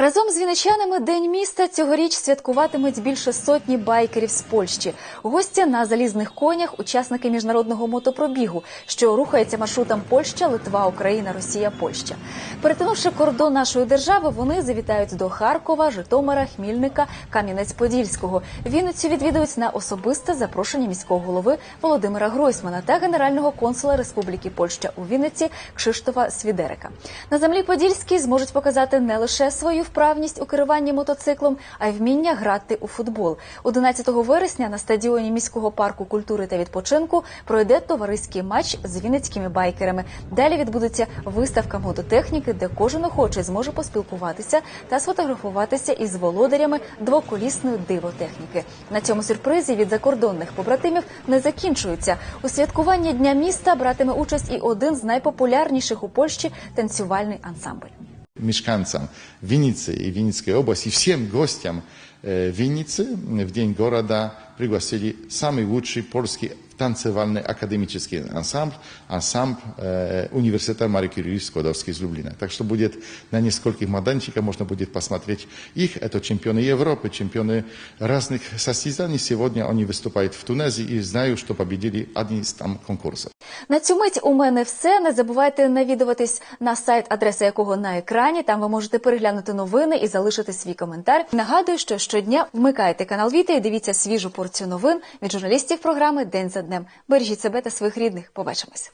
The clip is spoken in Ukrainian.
Разом з вінничанами День міста цьогоріч святкуватимуть більше сотні байкерів з Польщі. Гості на залізних конях, учасники міжнародного мотопробігу, що рухається маршрутом Польща, Литва, Україна, Росія, Польща. Перетинувши кордон нашої держави, вони завітають до Харкова, Житомира, Хмільника, Кам'янець-Подільського. Вінницю відвідують на особисте запрошення міського голови Володимира Гройсмана та генерального консула Республіки Польща у Вінниці Кшиштофа Свідерика. На землі Подільській зможуть показати не лише свою вправність у керуванні мотоциклом, а й вміння грати у футбол. 11 вересня на стадіоні міського парку культури та відпочинку пройде товариський матч з вінницькими байкерами. Далі відбудеться виставка мототехніки, де кожен охочий зможе поспілкуватися та сфотографуватися із володарями двоколісної дивотехніки. На цьому сюрпризі від закордонних побратимів не закінчуються. У святкуванні дня міста братиме участь і один з найпопулярніших у Польщі танцювальний ансамбль. Mieszkańcom Winicy i Winickiej Oblasti, i всем гостям e, Winicy w Dzień Goroda пригласили самый лучший польский танцевальный академический ансамбль, ансамбль э, университета Марии Кюри Складовский из Люблина. Так что будет на нескольких майданчиках можно будет посмотреть их. Это чемпионы Европы, чемпионы разных состязаний. Сегодня они выступают в Тунезии и знаю, что победили один из там конкурсов. На цю мить у мене все. Не забувайте навідуватись на сайт, адреса якого на екрані. Там ви можете переглянути новини і залишити свій коментар. Нагадую, що щодня вмикайте канал Віта і дивіться свіжу порцію новин від журналістів програми День за днем. Бережіть себе та своїх рідних. Побачимось.